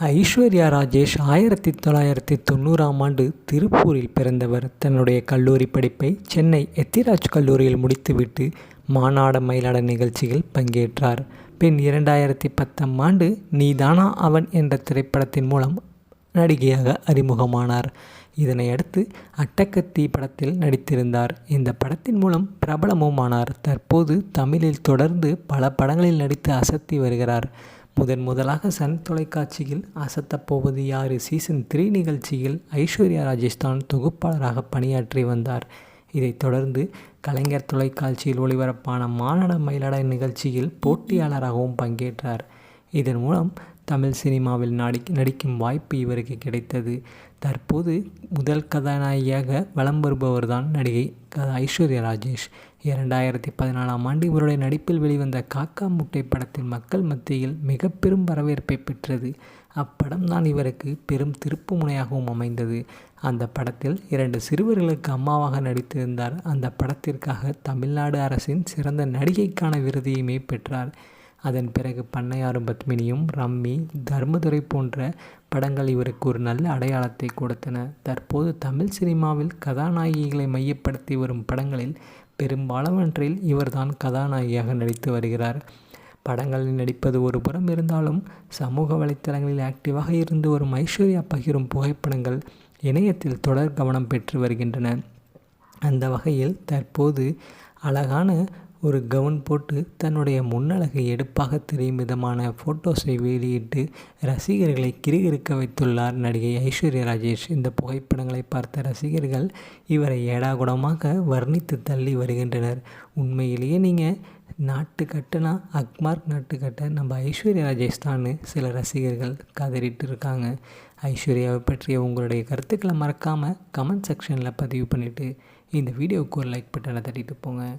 ஐஸ்வர்யா ராஜேஷ் ஆயிரத்தி தொள்ளாயிரத்தி தொண்ணூறாம் ஆண்டு திருப்பூரில் பிறந்தவர். தன்னுடைய கல்லூரி படிப்பை சென்னை எத்திராஜ் கல்லூரியில் முடித்துவிட்டு மாநாட மயிலாட நிகழ்ச்சியில் பங்கேற்றார். பின் இரண்டாயிரத்தி பத்தாம் ஆண்டு நீதானா அவன் என்ற திரைப்படத்தின் மூலம் நடிகையாக அறிமுகமானார். இதனையடுத்து அட்டக்கத்தி படத்தில் நடித்திருந்தார். இந்த படத்தின் மூலம் பிரபலமும் ஆனார் தற்போது தமிழில் தொடர்ந்து பல படங்களில் நடித்து அசத்தி வருகிறார். முதன் முதலாக சன் தொலைக்காட்சியில் அசத்தப்போவது யாரு? சீசன் த்ரீ நிகழ்ச்சியில் ஐஸ்வர்யா ராஜேஷ்தான் தொகுப்பாளராக பணியாற்றி வந்தார். இதைத் தொடர்ந்து கலைஞர் தொலைக்காட்சியில் ஒளிபரப்பான மானட மயிலாட நிகழ்ச்சியில் போட்டியாளராகவும் பங்கேற்றார். இதன் மூலம் தமிழ் சினிமாவில் நடி நடிக்கும் வாய்ப்பு இவருக்கு கிடைத்தது. தற்போது முதல் கதாநாயகியாக வலம் வருபவர்தான் நடிகை ஐஸ்வர்யா ராஜேஷ். இரண்டாயிரத்தி பதினாலாம் ஆண்டு இவருடைய நடிப்பில் வெளிவந்த காக்கா முட்டை படத்தின் மக்கள் மத்தியில் மிக பெரும் வரவேற்பை பெற்றது. அப்படம் தான் இவருக்கு பெரும் திருப்பு முனையாகவும் அமைந்தது. அந்த படத்தில் இரண்டு சிறுவர்களுக்கு அம்மாவாக நடித்திருந்தார். அந்த படத்திற்காக தமிழ்நாடு அரசின் சிறந்த நடிகைக்கான விருதையுமே பெற்றார். அதன் பிறகு பண்ணையாரும் பத்மினியும் ரம்மி தர்மதுரை போன்ற படங்கள் இவருக்கு ஒரு நல்ல அடையாளத்தை கொடுத்தன. தற்போது தமிழ் சினிமாவில் கதாநாயகிகளை மையப்படுத்தி வரும் படங்களில் பெரும்பாலானவற்றில் இவர்தான் கதாநாயகியாக நடித்து வருகிறார். படங்களில் நடிப்பது ஒரு புறம் இருந்தாலும் சமூக வலைத்தளங்களில் ஆக்டிவாக இருந்து வரும் ஐஸ்வர்யா பகிரும் புகைப்படங்கள் இணையத்தில் தொடர் கவனம் பெற்று வருகின்றன. அந்த வகையில் தற்போது அழகான ஒரு கவுன் போட்டு தன்னுடைய முன்னழகை எடுப்பாக தெரியும் விதமான ஃபோட்டோஸை வெளியிட்டு ரசிகர்களை கிறுகிறுக்க வைத்துள்ளார் நடிகை ஐஸ்வர்யா ராஜேஷ். இந்த புகைப்படங்களை பார்த்த ரசிகர்கள் இவரை ஏடாகுடமாக வர்ணித்து தள்ளி வருகின்றனர். உண்மையிலேயே நீங்கள் நாட்டு அக்மார்க் நாட்டு கட்ட நம்ம ஐஸ்வர்யா ராஜேஷ் தான் சில ரசிகர்கள் கதறிட்டு இருக்காங்க ஐஸ்வர்யாவை பற்றிய உங்களுடைய கருத்துக்களை மறக்காமல் கமெண்ட் செக்ஷனில் பதிவு பண்ணிவிட்டு இந்த வீடியோவுக்கு ஒரு லைக் பட்டனை தட்டிட்டு போங்க.